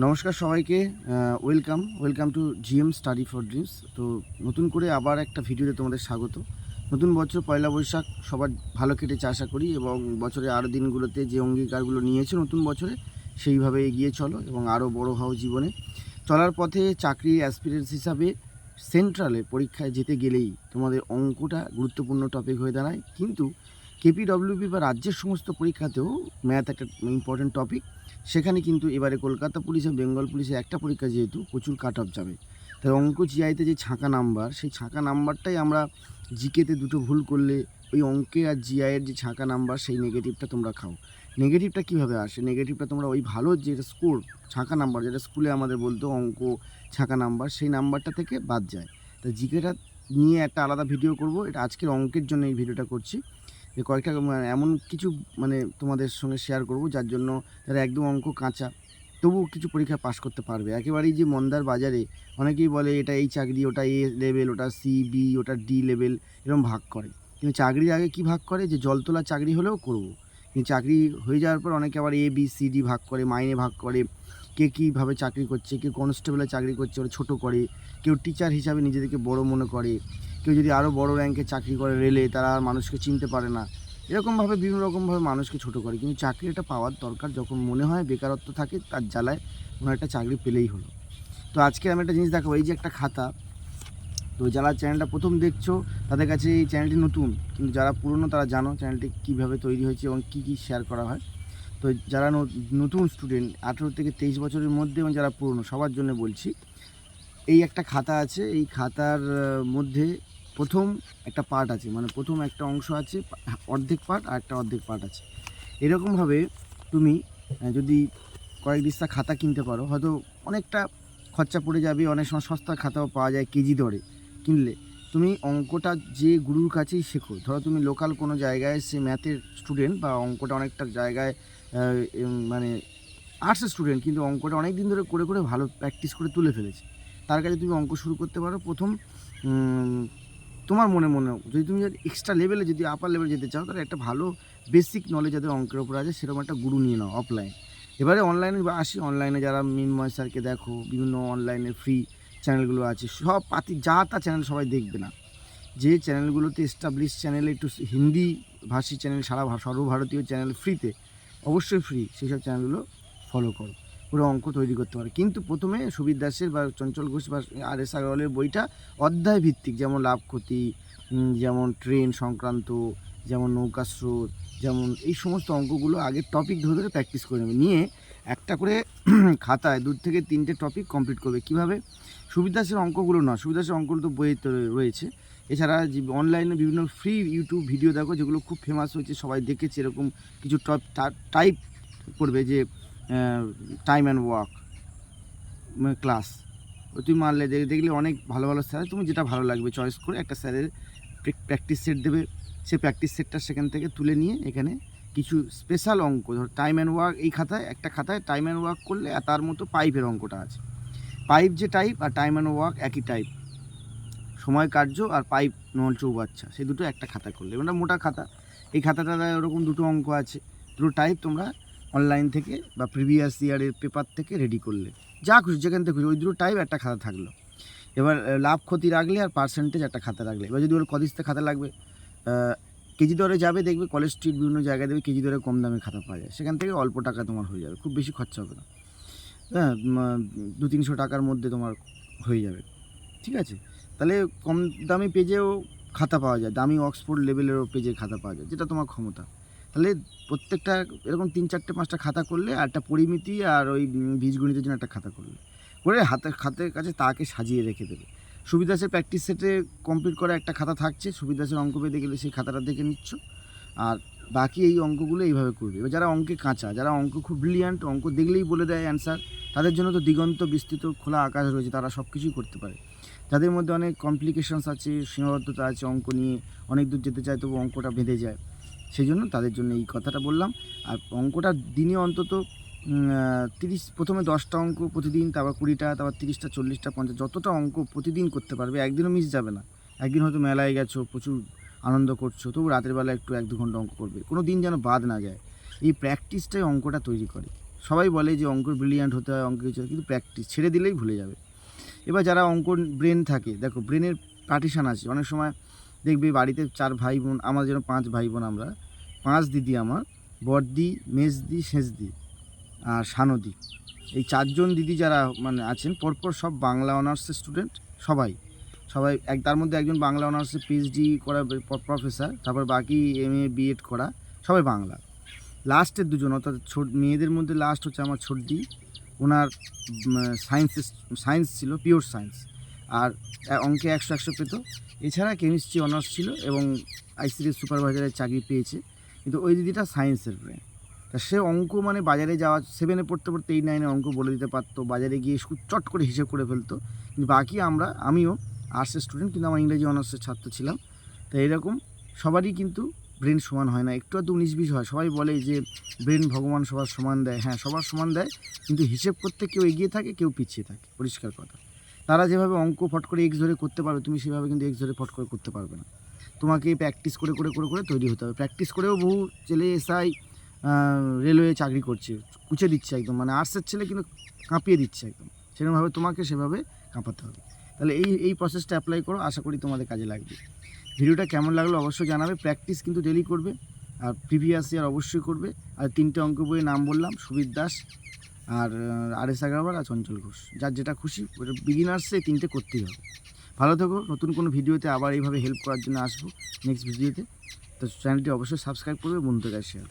নমস্কার সবাইকে welcome welcome to GM study for dreams. তো নতুন করে আবার একটা ভিডিওতে তোমাদের স্বাগত। নতুন বছর পয়লা বৈশাখ, সবার ভালো কেটেছে আশা করি, এবং বছরে আরও দিনগুলোতে যে অঙ্গীকারগুলো নিয়েছে নতুন বছরে, সেইভাবে এগিয়ে চলো এবং আরও বড় হও জীবনে। চলার পথে চাকরি অ্যাসপিরেন্স হিসাবে সেন্ট্রালে পরীক্ষায় যেতে গেলেই তোমাদের অঙ্কটা গুরুত্বপূর্ণ টপিক হয়ে দাঁড়ায়। কিন্তু কেপিডব্লিউপি বা রাজ্যের সমস্ত পরীক্ষাতেও ম্যাথ একটা ইম্পর্টেন্ট টপিক সেখানে কিন্তু এবারে কলকাতা পুলিশ বেঙ্গল পুলিশের একটা পরীক্ষা যেহেতু প্রচুর কাট অফ যাবে। তাই অঙ্ক জিআইতে যে ছাঁকা নাম্বার সেই ছাঁকা নাম্বারটাই আমরা জিকেতে দুটো ভুল করলে ওই অঙ্কে আর জিআইয়ের যে ছাঁকা নাম্বার সেই নেগেটিভটা তোমরা খাও। নেগেটিভটা কীভাবে আসে? নেগেটিভটা তোমরা ওই ভালো যেটা স্কোর ছাঁকা নাম্বার যেটা স্কুলে আমাদের বলতো অঙ্ক, ছাঁকা নাম্বার সেই নাম্বারটা থেকে বাদ যায়। তো জিকেটা নিয়ে একটা আলাদা ভিডিও করব। এটা আজকের অঙ্কের জন্য এই ভিডিওটা করছি। যে কয়েকটা মানে এমন কিছু মানে তোমাদের সঙ্গে শেয়ার করব, যার জন্য যারা একদম অঙ্ক কাঁচা, তবুও কিছু পরীক্ষা পাশ করতে পারবে। একেবারেই যে মন্দার বাজারে অনেকেই বলে এটা এই চাকরি, ওটা এ লেভেল ওটা সি বি ওটা ডি লেভেল এরকম ভাগ করে। কিন্তু চাকরির আগে কি ভাগ করে? যে জল তোলা চাকরি হলেও করব। কিন্তু চাকরি হয়ে যাওয়ার পর অনেকে আবার এ বি সি ডি ভাগ করে, মাইনে ভাগ করে, কে কীভাবে চাকরি করছে কেউ কনস্টেবলে চাকরি করছে, ওরা ছোটো করে, কেউ টিচার হিসাবে নিজেদেরকে বড় মনে করে কেউ যদি আরও বড় র্যাঙ্কে চাকরি করে রেলে তারা আর মানুষকে চিনতে পারে না। এরকমভাবে বিভিন্ন রকমভাবে মানুষকে ছোট করে। কিন্তু চাকরিটা পাওয়ার দরকার যখন মনে হয় বেকারত্ব থাকে, তার জ্বালায় কোনো একটা চাকরি পেলেই হলো। তো আজকে আমি একটা জিনিস দেখাবো, এই যে একটা খাতা। তো যারা চ্যানেলটা প্রথম দেখছ, তাদের কাছে এই চ্যানেলটি নতুন। কিন্তু যারা পুরনো, তারা জানো চ্যানেলটি কীভাবে তৈরি হয়েছে এবং কী কী শেয়ার করা হয়। তো যারা নতুন স্টুডেন্ট আঠেরো থেকে তেইশ বছরের মধ্যে এবং যারা পুরনো, সবার জন্য বলছি, এই একটা খাতা আছে। এই খাতার মধ্যে প্রথম একটা পার্ট আছে মানে প্রথম একটা অংশ আছে, অর্ধেক পার্ট আর একটা অর্ধেক পার্ট আছে। এরকমভাবে তুমি যদি কয়েক দিস্তা খাতা কিনতে পারো, হয়তো অনেকটা খরচা পড়ে যাবে, অনেক সময় সস্তা খাতাও পাওয়া যায় কেজি দরে কিনলে। তুমি অঙ্কটা যে গুরুর কাছেই শেখো, ধরো তুমি লোকাল কোনো জায়গায় সে ম্যাথের স্টুডেন্ট বা অঙ্কটা অনেকটা জায়গায় মানে আর্টসের স্টুডেন্ট কিন্তু অঙ্কটা অনেক দিন ধরে করে করে ভালো প্র্যাকটিস করে তুলে ফেলেছে। তার কাছে তুমি অঙ্ক শুরু করতে পারো, প্রথম তোমার মনে মনে যদি তুমি এক্সট্রা লেভেলে যদি আপার লেভেলে যেতে চাও, তাহলে একটা ভালো বেসিক নলেজ যাদের অঙ্কের ওপর আছে, সেরকম একটা গুরু নিয়ে নাও অফলাইন এবারে অনলাইনে আসি অনলাইনে যারা মিনময় স্যারকে দেখো, বিভিন্ন অনলাইনে ফ্রি চ্যানেলগুলো আছে, সব পাতি, যা তা চ্যানেল সবাই দেখবে না। যে চ্যানেলগুলোতে এস্টাবলিশ চ্যানেলে একটু হিন্দি ভাষী চ্যানেল সারা সর্বভারতীয় চ্যানেল ফ্রিতে অবশ্যই ফ্রি সেই সব চ্যানেলগুলো ফলো করো। পুরো অঙ্ক তৈরি করতে পারে। কিন্তু প্রথমে সুবির দাসের বা চঞ্চল ঘোষ বা আর এস আগরওয়ালের বইটা অধ্যায় ভিত্তিক, যেমন লাভ ক্ষতি যেমন ট্রেন সংক্রান্ত, যেমন নৌকা স্রোত, যেমন এই সমস্ত অঙ্কগুলো আগে টপিক ধরে ধরে প্র্যাকটিস করে নেবে। নিয়ে একটা করে খাতায় দু থেকে তিনটে টপিক কমপ্লিট করবে। কীভাবে? সুবিদাসের অঙ্কগুলো না সুবিদাসের অঙ্কগুলো তো বইয়ে তো রয়েছে। এছাড়া যে অনলাইনে বিভিন্ন ফ্রি ইউটিউব ভিডিও দেখো, যেগুলো খুব ফেমাস হয়েছে, সবাই দেখেছে, এরকম কিছু টপ টাইপ করবে যে টাইম অ্যান্ড ওয়ার্ক ক্লাস তুমি মারলে দেখ- দেখলে অনেক ভালো ভালো স্যার তুমি যেটা ভালো লাগবে চয়েস করে একটা স্যারের প্র্যাকটিস সেট দেবে। সে প্র্যাকটিস সেটটা সেখান থেকে তুলে নিয়ে এখানে কিছু স্পেশাল অঙ্ক, ধর টাইম অ্যান্ড ওয়ার্ক এই খাতায়, একটা খাতায় টাইম অ্যান্ড ওয়ার্ক করলে আর তার মতো পাইপের অঙ্কটা আছে। পাইপ যে টাইপ আর টাইম অ্যান্ড ওয়ার্ক একই টাইপ সময় কার্য আর পাইপ নল চৌবাচ্চা সেই দুটো একটা খাতা করলে। ওটা মোটা খাতা। এই খাতাটা ওরকম দুটো অঙ্ক আছে। দুটো টাইপ তোমরা অনলাইন থেকে বা প্রিভিয়াস ইয়ারের পেপার থেকে রেডি করলে। যা খুশি, যেখান থেকে খুশি, ওই দুটো টাইপ একটা খাতা থাকল। এবার লাভ ক্ষতি রাখলে আর পার্সেন্টেজ একটা খাতা রাখলে। এবার যদি ওর কদিস্তে খাতা লাগবে কেজি দরে যাবে, দেখবে কলেজ স্ট্রিট বিভিন্ন জায়গায় দেখবে কেজি দরে কম দামে খাতা পাওয়া যায়। সেখান থেকে অল্প টাকা তোমার হয়ে যাবে, খুব বেশি খরচা হবে না। হ্যাঁ দু তিনশো টাকার মধ্যে তোমার হয়ে যাবে। ঠিক আছে? তাহলে কম দামি পেজেও খাতা পাওয়া যায়, দামি অক্সফোর্ড লেভেলেরও পেজের খাতা পাওয়া যায়, যেটা তোমার ক্ষমতা। তাহলে প্রত্যেকটা এরকম তিন চারটে, পাঁচটা খাতা করলে, আর একটা পরিমিতি আর ওই বীজগণিতের জন্য একটা খাতা করলে। করে হাতে, খাতের কাছে তাকে সাজিয়ে রেখে দেবে। সুবিধাসের প্র্যাকটিস সেটে কমপ্লিট করা একটা খাতা থাকছে। সুবিধাসের অঙ্ক পেতে গেলে সেই খাতাটা দেখে নিচ্ছ। আর বাকি এই অঙ্কগুলো এইভাবে করবে। এবার যারা অঙ্কে কাঁচা, যারা অঙ্ক খুব ব্রিলিয়ান্ট অঙ্ক দেখলেই বলে দেয় অ্যান্সার তাদের জন্য তো দিগন্ত বিস্তৃত খোলা আকাশ রয়েছে, তারা সব কিছুই করতে পারে। যাদের মধ্যে অনেক কমপ্লিকেশনস আছে, সীমাবদ্ধতা আছে অঙ্ক নিয়ে, অনেক দূর যেতে চায়, তবু অঙ্কটা বেঁধে যায়। সেই জন্য তাদের জন্য এই কথাটা বললাম। আর অঙ্কটা দিনে অন্তত তিরিশ, প্রথমে দশটা অঙ্ক প্রতিদিন, তারপর কুড়িটা, তারপর তিরিশটা, চল্লিশটা, পঞ্চাশ, যতটা অঙ্ক প্রতিদিন করতে পারবে, একদিনও মিস যাবে না। একদিন হয়তো মেলায় গেছো, প্রচুর আনন্দ করছ, তবু রাতের বেলা একটু এক দু ঘণ্টা অঙ্ক করবে। কোনো দিন যেন বাদ না যায়। এই প্র্যাকটিসটাই অঙ্কটা তৈরি করে। সবাই বলে যে অঙ্ক ব্রিলিয়ান্ট হতে হয়, অঙ্ক কিছু কিন্তু প্র্যাকটিস ছেড়ে দিলেই ভুলে যাবে। এবার যারা অঙ্ক ব্রেন থাকে, দেখো ব্রেনের পার্টিশান আছে, অনেক সময় দেখবি বাড়িতে চার ভাই বোন, আমার যেন পাঁচ ভাই বোন আমরা। পাঁচ দিদি আমার, বড়দি, মেজদি, সেজদি আর সানদি এই চারজন দিদি যারা মানে আছেন, পরপর সব বাংলা অনার্সের স্টুডেন্ট সবাই। সবাই এক, তার মধ্যে একজন বাংলা অনার্সে পিএইচডি করা প্রফেসর তারপর বাকি এম এ বিএড করা, সবাই বাংলা। লাস্টের দুজন, অর্থাৎ ছোট, মেয়েদের মধ্যে লাস্ট হচ্ছে আমার ছোটদি। ওনার সায়েন্স সায়েন্স ছিল পিওর সায়েন্স আর অঙ্কে একশো একশো পেত। এছাড়া কেমিস্ট্রি অনার্স ছিল এবং আইসিডিএস সুপারভাইজারের চাকরি পেয়েছে। কিন্তু ওই দিদিটা সায়েন্সের ব্রেন তা সে অঙ্ক মানে বাজারে যাওয়া সেভেনে পড়তে পড়তে এই নাইনে অঙ্ক বলে দিতে পারতো, বাজারে গিয়ে চট করে হিসেব করে ফেলতো। কিন্তু বাকি আমরা, আমিও আর্টসের স্টুডেন্ট কিন্তু আমার ইংরেজি অনার্সের ছাত্র ছিলাম। তো এরকম সবারই কিন্তু ব্রেন সমান হয় না। একটু আধটু উনিশ বিশ হয়। সবাই বলে যে ব্রেন ভগবান সবার সমান দেয়। হ্যাঁ সবার সমান দেয়। কিন্তু হিসেব করতে কেউ এগিয়ে থাকে, কেউ পিছিয়ে থাকে। পরিষ্কার কথা। তারা যেভাবে অঙ্ক ফট করে এক্স ধরে করতে পারো তুমি সেভাবে কিন্তু এক্স ধরে ফট করে করতে পারবে না। তোমাকে প্র্যাকটিস করে করে করে করে তৈরি হতে হবে। প্র্যাকটিস করেও বহু ছেলে এসআই রেলওয়ে চাকরি করছে, কুচে দিচ্ছে একদম। মানে আর্টসের ছেলে কিন্তু কাঁপিয়ে দিচ্ছে একদম। সেরকমভাবে তোমাকে সেভাবে কাঁপাতে হবে। তাহলে এই এই প্রসেসটা অ্যাপ্লাই করো, আশা করি তোমাদের কাজে লাগবে। ভিডিওটা কেমন লাগল অবশ্যই জানাবে। প্র্যাকটিস কিন্তু ডেলি করবে, আর প্রিভিয়াস ইয়ার অবশ্যই করবে। আর তিনটে অঙ্ক বইয়ের নাম বললাম, সুবির দাস আর আর এস আর চঞ্চল ঘোষ। যার যেটা খুশি, ওটা বিগিনার্সে তিনটে করতেই হবে। ভালো থেকো, নতুন কোনো ভিডিওতে আবার এইভাবে হেল্প করার জন্য আসব নেক্সট ভিডিওতে তো। চ্যানেলটি অবশ্যই সাবস্ক্রাইব করবে, বন্ধুদের কাছে শেয়ার